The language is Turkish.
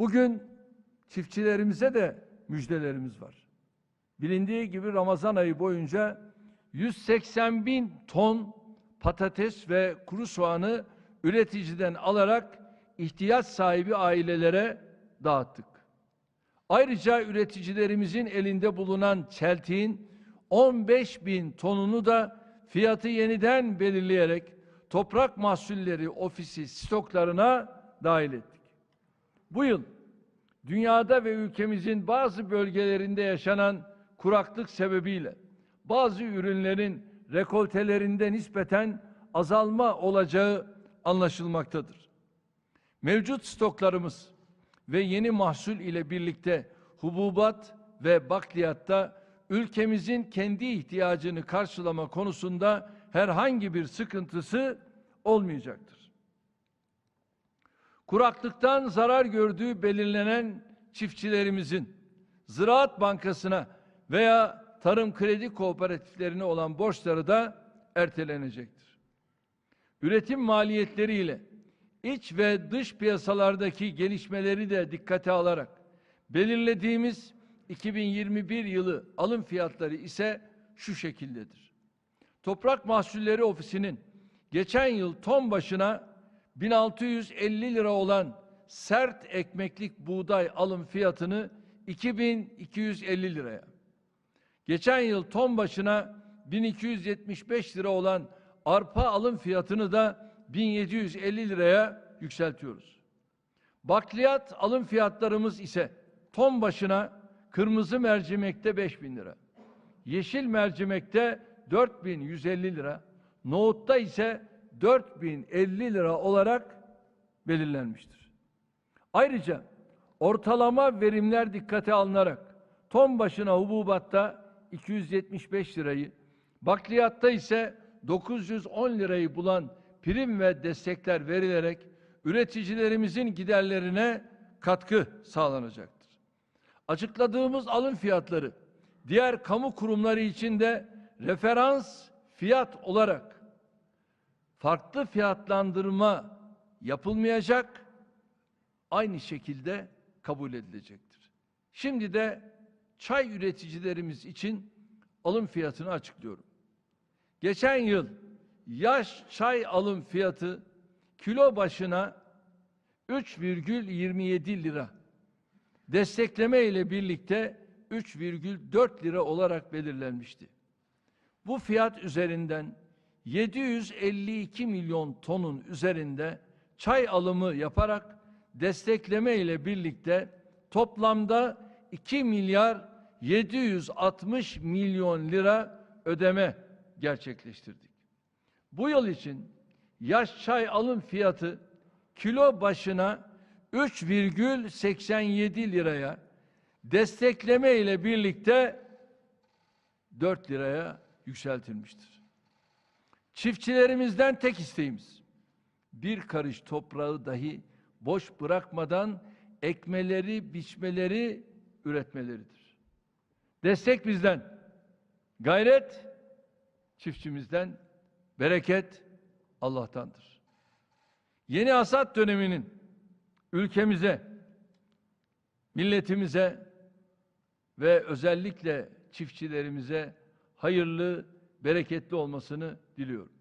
Bugün çiftçilerimize de müjdelerimiz var. Bilindiği gibi Ramazan ayı boyunca 180 bin ton patates ve kuru soğanı üreticiden alarak ihtiyaç sahibi ailelere dağıttık. Ayrıca üreticilerimizin elinde bulunan çeltiğin 15 bin tonunu da fiyatı yeniden belirleyerek Toprak Mahsulleri Ofisi stoklarına dahil ettik. Bu yıl dünyada ve ülkemizin bazı bölgelerinde yaşanan kuraklık sebebiyle bazı ürünlerin rekoltelerinde nispeten azalma olacağı anlaşılmaktadır. Mevcut stoklarımız ve yeni mahsul ile birlikte hububat ve bakliyatta ülkemizin kendi ihtiyacını karşılama konusunda herhangi bir sıkıntısı olmayacaktır. Kuraklıktan zarar gördüğü belirlenen çiftçilerimizin Ziraat Bankası'na veya tarım kredi kooperatiflerine olan borçları da ertelenecektir. Üretim maliyetleriyle iç ve dış piyasalardaki gelişmeleri de dikkate alarak belirlediğimiz 2021 yılı alım fiyatları ise şu şekildedir. Toprak Mahsulleri Ofisi'nin geçen yıl ton başına 1650 lira olan sert ekmeklik buğday alım fiyatını 2250 liraya. Geçen yıl ton başına 1275 lira olan arpa alım fiyatını da 1750 liraya yükseltiyoruz. Bakliyat alım fiyatlarımız ise ton başına kırmızı mercimekte 5000 lira, yeşil mercimekte 4150 lira, nohutta ise 4050 lira olarak belirlenmiştir. Ayrıca ortalama verimler dikkate alınarak ton başına hububatta 275 lirayı, bakliyatta ise 910 lirayı bulan prim ve destekler verilerek üreticilerimizin giderlerine katkı sağlanacaktır. Açıkladığımız alım fiyatları diğer kamu kurumları için de referans fiyat olarak farklı fiyatlandırma yapılmayacak, aynı şekilde kabul edilecektir. Şimdi de çay üreticilerimiz için alım fiyatını açıklıyorum. Geçen yıl yaş çay alım fiyatı kilo başına 3,27 lira. Destekleme ile birlikte 3,4 lira olarak belirlenmişti. Bu fiyat üzerinden 752 milyon tonun üzerinde çay alımı yaparak destekleme ile birlikte toplamda 2 milyar 760 milyon lira ödeme gerçekleştirdik. Bu yıl için yaş çay alım fiyatı kilo başına 3,87 liraya destekleme ile birlikte 4 liraya yükseltilmiştir. Çiftçilerimizden tek isteğimiz bir karış toprağı dahi boş bırakmadan ekmeleri, biçmeleri, üretmeleridir. Destek bizden, gayret çiftçimizden, bereket Allah'tandır. Yeni hasat döneminin ülkemize, milletimize ve özellikle çiftçilerimize hayırlı, bereketli olmasını diliyorum.